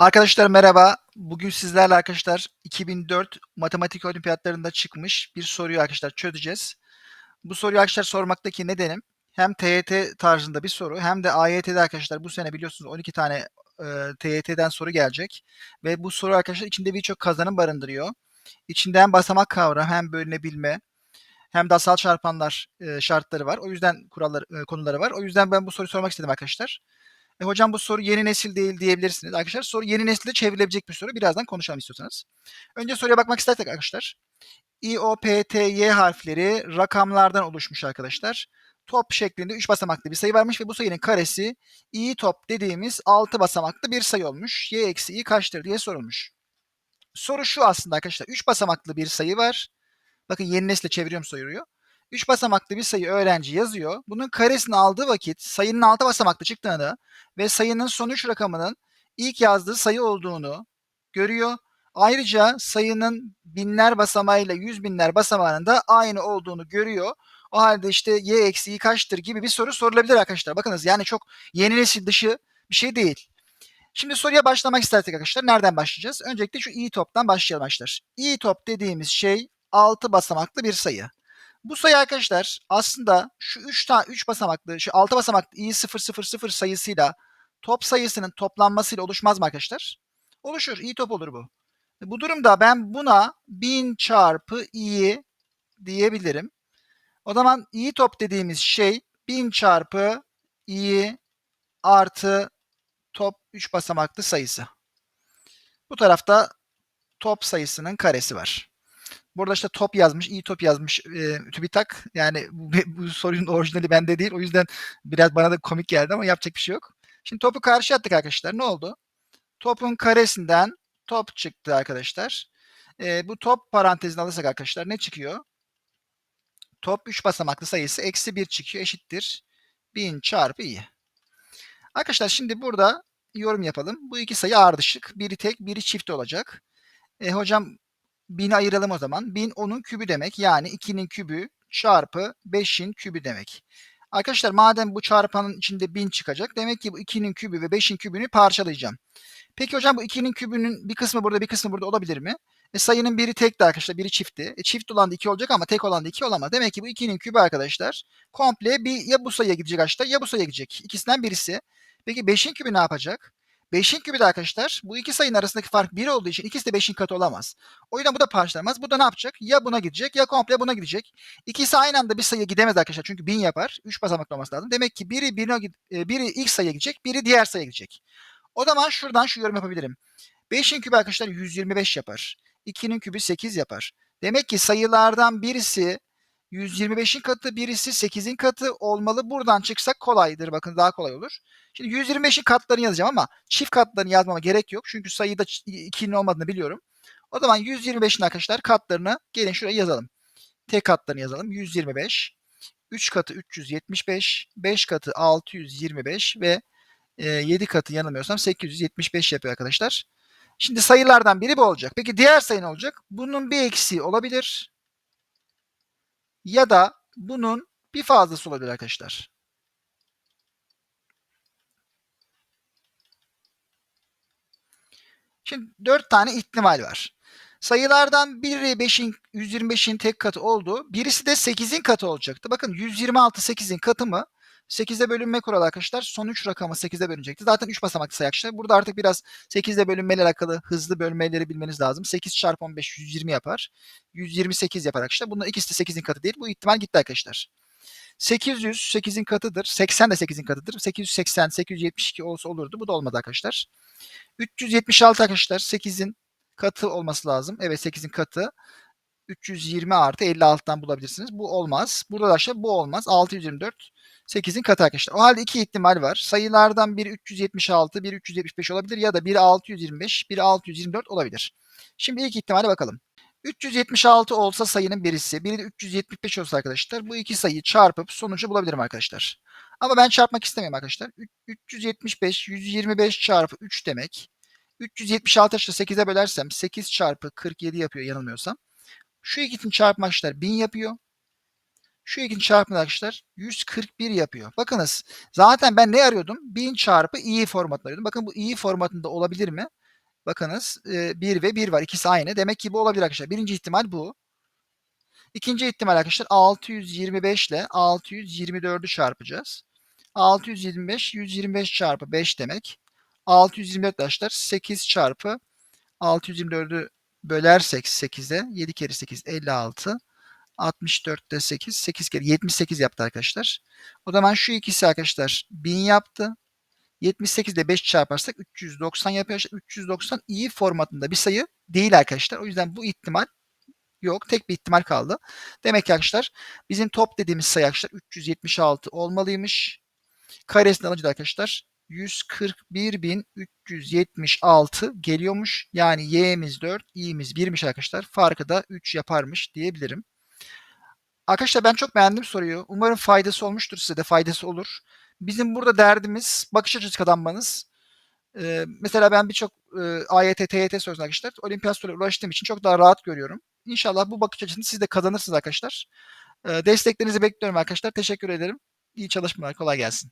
Arkadaşlar merhaba. Bugün sizlerle arkadaşlar 2004 matematik olimpiyatlarında çıkmış bir soruyu arkadaşlar çözeceğiz. Bu soruyu arkadaşlar sormaktaki nedenim hem TYT tarzında bir soru hem de AYT'de arkadaşlar bu sene biliyorsunuz 12 tane e, TYT'den soru gelecek. Ve bu soru arkadaşlar içinde birçok kazanım barındırıyor. İçinde hem basamak kavram hem bölünebilme hem de asal çarpanlar e, şartları var. O yüzden kuralları, e, konuları var. O yüzden ben bu soruyu sormak istedim arkadaşlar. E, hocam bu soru yeni nesil değil diyebilirsiniz arkadaşlar. Soru yeni nesilde çevrilebilecek bir soru. Birazdan konuşalım istiyorsanız. Önce soruya bakmak istersek arkadaşlar. I, O, P, T, Y harfleri rakamlardan oluşmuş arkadaşlar. Top şeklinde 3 basamaklı bir sayı varmış ve bu sayının karesi i top dediğimiz 6 basamaklı bir sayı olmuş. Y eksi i kaçtır diye sorulmuş. Soru şu aslında arkadaşlar. 3 basamaklı bir sayı var. Bakın yeni nesle çeviriyorum soruyu. 3 basamaklı bir sayı öğrenci yazıyor. Bunun karesini aldığı vakit sayının 6 basamaklı çıktığını ve sayının son 3 rakamının ilk yazdığı sayı olduğunu görüyor. Ayrıca sayının binler basamağıyla yüz binler basamağının da aynı olduğunu görüyor. O halde işte y eksi i kaçtır gibi bir soru sorulabilir arkadaşlar. Bakınız yani çok yeni nesil dışı bir şey değil. Şimdi soruya başlamak istersek arkadaşlar nereden başlayacağız? Öncelikle şu i toptan başlayalım arkadaşlar. i top dediğimiz şey 6 basamaklı bir sayı. Bu sayı arkadaşlar aslında şu 3 tane 3 basamaklı, şu 6 basamaklı i 000 sayısıyla top sayısının toplanmasıyla oluşmaz mı arkadaşlar? Oluşur. i top olur bu. Bu durumda ben buna 1000 çarpı i diyebilirim. O zaman i top dediğimiz şey 1000 çarpı i artı top 3 basamaklı sayısı. Bu tarafta top sayısının karesi var. Burada işte top yazmış, iyi top yazmış e, TÜBİTAK. Yani bu, bu sorunun orijinali bende değil. O yüzden biraz bana da komik geldi ama yapacak bir şey yok. Şimdi topu karşı attık arkadaşlar. Ne oldu? Topun karesinden top çıktı arkadaşlar. E, bu top parantezini alırsak arkadaşlar ne çıkıyor? Top 3 basamaklı sayısı eksi 1 çıkıyor eşittir. 1000 çarpı i. Arkadaşlar şimdi burada yorum yapalım. Bu iki sayı ardışık. Biri tek, biri çift olacak. E, hocam 1000'i ayıralım o zaman. 1000 10'un kübü demek. Yani 2'nin kübü çarpı 5'in kübü demek. Arkadaşlar madem bu çarpanın içinde 1000 çıkacak. Demek ki bu 2'nin kübü ve 5'in kübünü parçalayacağım. Peki hocam bu 2'nin kübünün bir kısmı burada bir kısmı burada olabilir mi? E, sayının biri tek de arkadaşlar biri çiftti. E, çift olan da 2 olacak ama tek olan da 2 olamaz. Demek ki bu 2'nin kübü arkadaşlar komple bir ya bu sayıya gidecek arkadaşlar ya bu sayıya gidecek. İkisinden birisi. Peki 5'in kübü ne yapacak? 5'in kübü de arkadaşlar bu iki sayının arasındaki fark 1 olduğu için ikisi de 5'in katı olamaz. O yüzden bu da parçalanmaz. Bu da ne yapacak? Ya buna gidecek ya komple buna gidecek. İkisi aynı anda bir sayıya gidemez arkadaşlar. Çünkü 1000 yapar. 3 basamaklı olması lazım. Demek ki biri, birine, biri ilk sayıya gidecek, biri diğer sayıya gidecek. O zaman şuradan şu yorum yapabilirim. 5'in kübü arkadaşlar 125 yapar. 2'nin kübü 8 yapar. Demek ki sayılardan birisi 125'in katı birisi 8'in katı olmalı. Buradan çıksak kolaydır. Bakın daha kolay olur. Şimdi 125'in katlarını yazacağım ama çift katlarını yazmama gerek yok. Çünkü sayıda 2'nin olmadığını biliyorum. O zaman 125'in arkadaşlar katlarını gelin şuraya yazalım. Tek katlarını yazalım. 125. 3 katı 375. 5 katı 625 ve 7 katı yanılmıyorsam 875 yapıyor arkadaşlar. Şimdi sayılardan biri bu olacak. Peki diğer sayı ne olacak? Bunun bir eksiği olabilir ya da bunun bir fazlası olabilir arkadaşlar. Şimdi 4 tane ihtimal var. Sayılardan biri 5'in 125'in tek katı oldu. Birisi de 8'in katı olacaktı. Bakın 126 8'in katı mı? 8'e bölünme kuralı arkadaşlar. Son 3 rakamı 8'e bölünecekti. Zaten 3 basamaklı arkadaşlar. Burada artık biraz 8'e bölünmeyle alakalı hızlı bölmeleri bilmeniz lazım. 8 çarpı 15 120 yapar. 128 yapar arkadaşlar. Bunların ikisi de 8'in katı değil. Bu ihtimal gitti arkadaşlar. 800 8'in katıdır. 80 de 8'in katıdır. 880, 872 olsa olurdu. Bu da olmadı arkadaşlar. 376 arkadaşlar 8'in katı olması lazım. Evet 8'in katı. 320 artı 56'dan bulabilirsiniz. Bu olmaz. Burada da arkadaşlar bu olmaz. 624 8'in katı arkadaşlar. O halde iki ihtimal var. Sayılardan biri 376, biri 375 olabilir ya da biri 625, biri 624 olabilir. Şimdi ilk ihtimale bakalım. 376 olsa sayının birisi, biri de 375 olsa arkadaşlar bu iki sayıyı çarpıp sonucu bulabilirim arkadaşlar. Ama ben çarpmak istemiyorum arkadaşlar. 375, 125 çarpı 3 demek. 376 işte 8'e bölersem 8 çarpı 47 yapıyor yanılmıyorsam. Şu ikisini çarpma arkadaşlar 1000 yapıyor. Şu ikisini çarpma arkadaşlar 141 yapıyor. Bakınız zaten ben ne arıyordum? 1000 çarpı i formatını arıyordum. Bakın bu i formatında olabilir mi? Bakınız e, 1 ve 1 var. İkisi aynı. Demek ki bu olabilir arkadaşlar. Birinci ihtimal bu. İkinci ihtimal arkadaşlar 625 ile 624'ü çarpacağız. 625 125 çarpı 5 demek. 624 arkadaşlar 8 çarpı 624'ü bölersek 8'e 7 kere 8 56. 64'te 8 8 kere 78 yaptı arkadaşlar. O zaman şu ikisi arkadaşlar 1000 yaptı. 78 ile 5 çarparsak 390 yapıyor. 390 iyi formatında bir sayı değil arkadaşlar. O yüzden bu ihtimal yok. Tek bir ihtimal kaldı. Demek ki arkadaşlar bizim top dediğimiz sayı arkadaşlar 376 olmalıymış. Karesini alınca da arkadaşlar 141.376 geliyormuş. Yani y'miz 4, i'miz 1'miş arkadaşlar. Farkı da 3 yaparmış diyebilirim. Arkadaşlar ben çok beğendim soruyu. Umarım faydası olmuştur size de faydası olur. Bizim burada derdimiz bakış açısı kazanmanız. Ee, mesela ben birçok e, AYT, TYT sorusuna arkadaşlar olimpiyat sorularına ulaştığım için çok daha rahat görüyorum. İnşallah bu bakış açısını siz de kazanırsınız arkadaşlar. Ee, desteklerinizi bekliyorum arkadaşlar. Teşekkür ederim. İyi çalışmalar. Kolay gelsin.